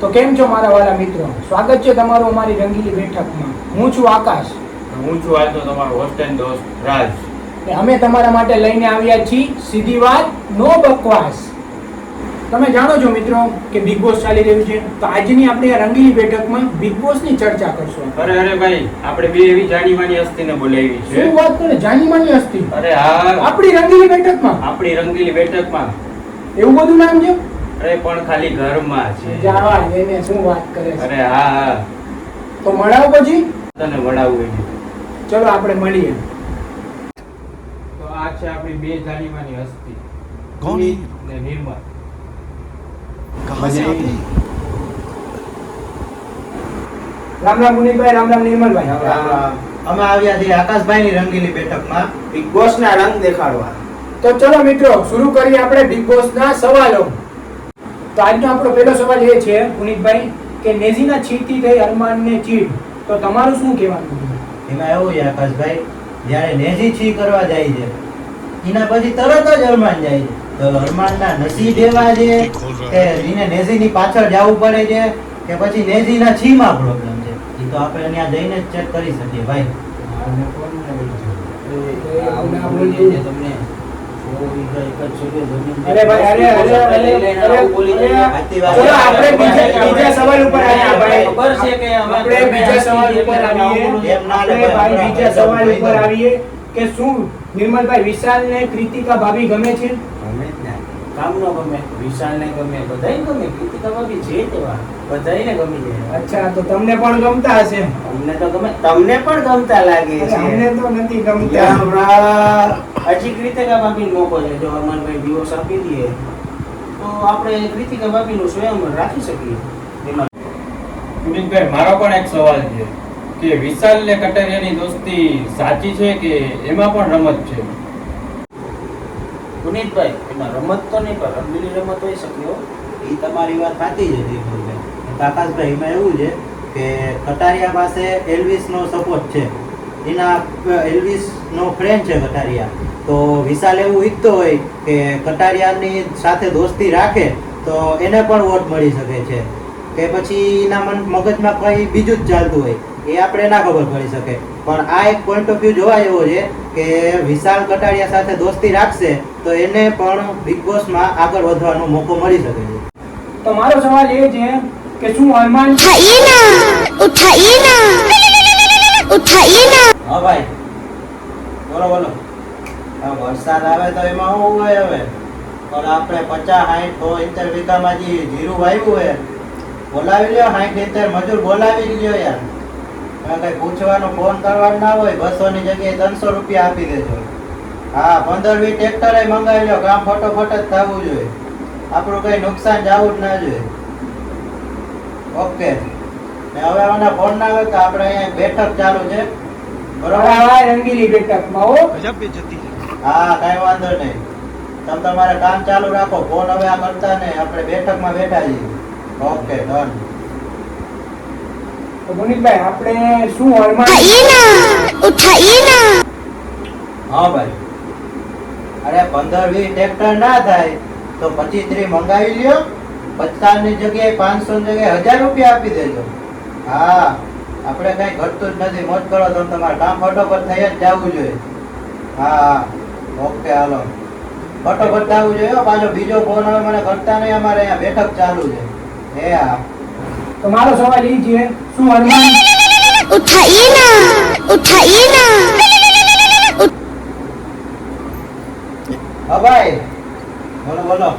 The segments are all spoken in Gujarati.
તો કેમ છો મારા વાલા મિત્રો? સ્વાગત છે તમારું અમારી રંગીલી બેઠકમાં. હું છું આકાશ. હું છું આજનો તમારો હોસ્ટ એન્ડ દોસ્ત રાજ. ને અમે તમારા માટે લઈને આવ્યા છીએ સીધી વાત નો બકવાસ. તમે જાણો છો મિત્રો કે બિગ બોસ ચાલી રહ્યું છે. તો આજની આપણે આ રંગીલી બેઠકમાં બિગ બોસની ચર્ચા કરશું. અરે અરે ભાઈ આપણે બે એવી જાણી માની હસ્તીને બોલાવી છે. શું વાત કરે? જાની માની હસ્તી? અરે હા. આપણી રંગીલી બેઠકમાં? આપણી રંગીલી બેઠકમાં. એવું બધું નામ છે? અરે પણ ખાલી ઘરમાં છે. જાવા એને શું વાત કરે અરે હા હા. તો મળાવ પછી? તને મળાવું એને ચલો આપણે મળીએ. તો આ છે આપણી બે જાનીમાની હસ્તી. કોણ? ને નિર્મળ રામ રામ મુનિભાઈ રામ નિર્મલભાઈ. રામ અમે આવ્યા છીએ આકાશભાઈની રંગીલી બેઠકમાં. બિગ બોસના રંગ દેખાડવા તો ચલો મિત્રો શરૂ કરીએ આપણે બિગ સવાલો. તો આજનો આપણો પહેલો સવાલ એ છે પુનિતભાઈ કે નેઝીના છીટથી થઈ અરમાનને ચીડ તો તમારું શું કહેવાનું? એમાં એવું છે આકાશભાઈ જ્યારે નેઝી છી કરવા જાય છે એના પછી તરત જ અરમાન જાય છે. તો અરમાનના નસીબ એવા છે કે એને નેજીની પાછળ જવું પડે છે કે પછી નેઝીના છીમાં પ્રોબ્લેમ છે. એ તો આપણે ત્યાં જઈને જ ચેક કરી શકીએ ભાઈ. અરે ભાઈ અરે અરે અરે અરે અરે ચલો આપણે બીજા બીજા સવાલ ઉપર આવ્યા ભાઈ. ખબર છે કે આપણે બીજા સવાલ ઉપર આવીએ. આપણે ભાઈ બીજા સવાલ ઉપર આવીએ કે શું? નિર્મલભાઈ વિશાલ ને કૃતિકા ભાભી ગમે છે? ગમે જ કામ નો ગમે વિશાલ ને ગમે બધાય ગમે કીર્તિકા ભાભી જે તેવા બધાયને ગમી જાય અચ્છા તો તમને પણ ગમતા હશે? અમને તો ગમે તમને પણ ગમતા લાગે છે. અમને તો નથી ગમતા. હજી કૃતિકા ભાભી મોકો છે જો અમનભાઈ દિવસ આપી દઈએ તો આપણે કૃતિકા ભાભી નું સ્વયંવર રાખી શકીએ. એમાં મારો પણ એક સવાલ છે કે વિશાલ ને કટારિયાની દોસ્તી સાચી છે કે એમાં પણ રમત છે? પુનીતભાઈ, એમાં રમત તો નહીં, પણ રમેલી રમત હોઈ શક્યો એ તમારી વાત સાચી છે દીપકભાઈ આકાશભાઈ એમાં એવું છે કે કટારિયા પાસે એલવિસનો સપોર્ટ છે. એના, એલવિસનો ફ્રેન્ડ છે કટારિયા. તો વિશાલ એવું ઈચ્છતો હોય કે કટારિયાની સાથે દોસ્તી રાખે, તો એને પણ વોટ મળી શકે છે. કે પછી એના મન, મગજમાં કંઈ બીજું જ ચાલતું હોય. એ આપણે ના ખબર પડી શકે. પણ આ એક પોઈન્ટ ઓફ વ્યૂ જોવા એવો છે કે વિશાલ કટારિયા સાથે દોસ્તી રાખશે તો એને પણ બિગ બોસ બોસમાં આગળ વધવાનો મોકો મળી શકે છે. તો મારો સવાલ એ છે કે શું હનુમાન ઉઠાઈએ ના. ઉઠાઈએ હા ભાઈ. બોલો બોલો. આ વરસાદ આવે તો એમાં શું હોય હવે? પણ આપણે પચાસ હાઈઠ સો ઇંચર વીઘામાં જીરું વાવ્યું હોય બોલાવી લ્યો સાઠ ઇંચર મજૂર બોલાવી લ્યો યાર. કઈ પૂછવાનો ફોન કરવાનો ના હોય બસો ની જગ્યાએ ત્રણસો રૂપિયા આપી દેજો. હા પંદર વીસ ટ્રેક્ટરે મંગાવી લો કામ ફટોફટ જ થવું જોઈએ. આપણું કઈ નુકસાન જવું જ ના જોઈએ. ઓકે ને હવે આના ફોન ના આવે તો આપણે અહીંયા બેઠક ચાલુ છે. બરોબર? રંગીલી બેઠકમાં હો. હા કઈ વાંધો નહીં. તમે તમારે કામ ચાલુ રાખો ફોન હવે આ કરતા ને આપણે બેઠકમાં બેઠા જઈએ ઓકે ડન મુનિતભાઈ આપણે શું હાલમાં હા ભાઈ. અરે પંદર વીસ ટ્રેક્ટર ના થાય તો પચીસ ત્રીસ મંગાવી લ્યો. પચાસની જગ્યાએ પાંચસો ની જગ્યાએ હજાર રૂપિયા આપી દેજો. હા આપણે કઈ ઘટતું જ નથી. મોજ કરો તો તમારે કામ ફટોફટ થઈ જ જવું જોઈએ. હા ઓકે હાલો. ફટોફટ થવું જોઈએ પાછો બીજો ફોન આવે મને કરતા નહીં અમારે અહીંયા બેઠક ચાલુ છે. હે હા તો મારો સવાલ એ છે શું અરમાન उठाइए ना उठाइए ना હા ભાઈ બોલો બોલો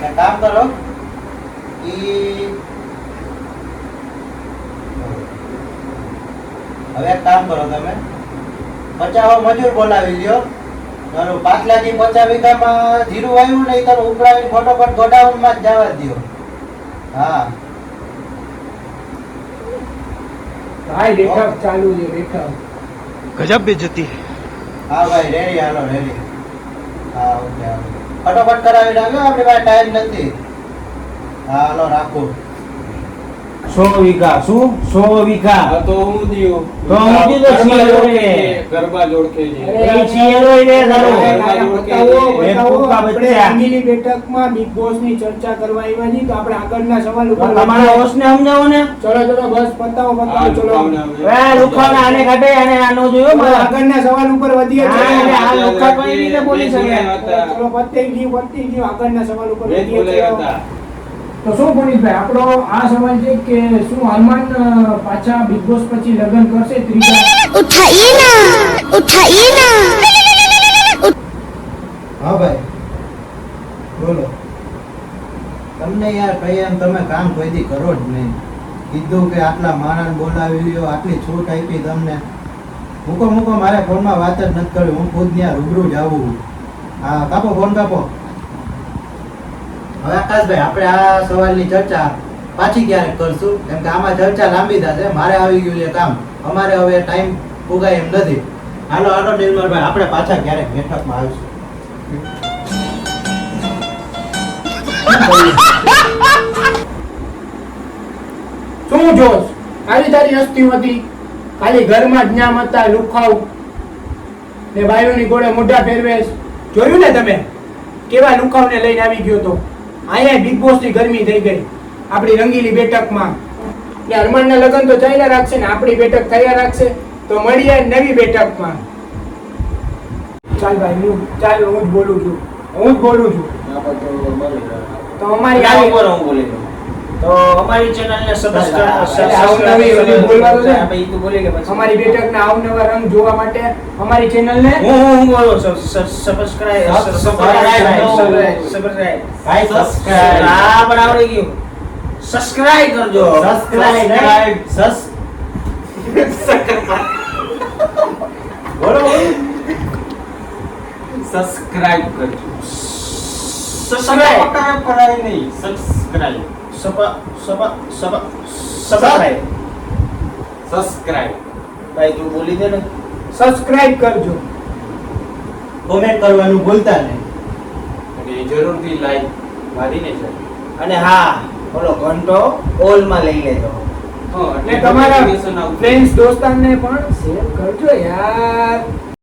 એક કામ કરો ઈ હવે એક કામ કરો તમે પચાવો મજૂર બોલાવી લ્યો તારું પાછલાથી પચાસ વીઘામાં જીરું આવ્યું નહીં તારું ઉપડાવીને ફટોફટ ગોડાઉનમાં જ જવા દ્યો હા હાય ચાલુ છે રેખા ગજબ બેજતી હા. ભાઈ રેડી હાલો રેડી હા ઓકે ફટાફટ કરાવી નાખ્યો આપણી પાસે ટાઈમ નથી. હા હાલો રાખો. સો વીઘા શું સો વીઘા તો હું દ્યું. તો હું દ્યું તો ગરબા શિયાળો જોડકે રે. છે, ગરબા જોડકે છે. એ શિયાળો રે અરે, તારો. કાકા, બતાવો, બતાવો. આપણે બચ્ચા. બેઠકમાં બિગ બોસની ચર્ચા કરવા આવ્યા છીએ તો આપણે આગળના સવાલ ઉપર તમારા હોશને સમજાવો ને ચલો ચલો બસ પતાવો આ પતાવો ચલો એ લુખાને આને કાઢે અને આનો જોયો મારા આગળના સવાલ ઉપર વધીએ હા, આ લુખા કઈ રીતે બોલી શકે? ચલો પતી ગયું પતી ગયું આગળના સવાલ ઉપર વધીએ. તો શું પુનિતભાઈ આપણો આ સવાલ છે કે શું હનુમાન પાછા બિગ બોસ પછી લગ્ન કરશે ત્રીજા? ઉઠાઈએ ના ઉઠાઈએ ના. હા ભાઈ બોલો. તમને યાર કહીએ તમે કામ કોઈ કરો જ નહીં. કીધું કે આટલા માણસ બોલાવી લ્યો આટલી છૂટ આપી તમને. મૂકો મૂકો મારે ફોનમાં વાત જ નથી કરવી હું ખુદ ત્યાં રૂબરૂ જ આવું. હા કાપો ફોન કાપો. હવે આકાશભાઈ, આપણે આ સવાલની ચર્ચા પાછી ક્યારેક કરશું? કેમ કે આમાં ચર્ચા લાંબી થશે. મારે આવી ગયું છે કામ. અમારે હવે ટાઈમ પુગાય એમ નથી. હાલો હાલો, નિર્મલભાઈ, આપણે પાછા ક્યારેક બેઠકમાં આવીશું. શું જોશ? કાલી તારી હસ્તી હતી. ખાલી ઘરમાં જ ન્યામ હતા, લુખાવ. ને ભાઈઓની ગોળે મોઢા ફેરવેશ. જોયું ને તમે? કેવા લુખાવને લઈને આવી ગયો તો? અહીંયા બિગ બોસની ગરમી થઈ ગઈ. આપણી રંગીલી બેઠકમાં. ને હરમાનના લગ્ન તો થયેલા રાખશે ને આપણી બેઠક થયા રાખશે તો મળીએ નવી બેઠકમાં. ચાલ ભાઈ હું ચાલ હું જ બોલું છું. હું જ બોલું છું. તો અમારી ઉપર હું બોલી. તો અમારી ચેનલને ઓલી બોલવાનું છે. આપણે ઈ તો બોલી ગયા પછી. અમારી બેઠકના અવનવા રંગ જોવા માટે અમારી ચેનલને હું હું હું બોલું સબસ્ક્રાઇબ સબસ્ક્રાઇબ ભાઈ subscribe. હા પણ આવડી ગયું સબસ્ક્રાઇબ કરજો સબસ્ક્રાઇબ. બોલો બોલો. સબસ્ક્રાઇબ કરજો સબસ્ક્રાઇબ કરાય નહીં સબસ્ક્રાઇબ સબસ્ક્રાઇબ સબસ્ક્રાઇબ ભાઈ તું બોલી દે ને. સબસ્ક્રાઇબ કરજો. કોમેન્ટ કરવાનું ભૂલતા નહીં. અને જરૂરથી લાઈક મારીને છે અને હા બોલો ઘંટો ઓલમાં લઈ લેજો. હા, એટલે તમારા. ફ્રેન્ડ્સ દોસ્તારને પણ શેર કરજો યાર.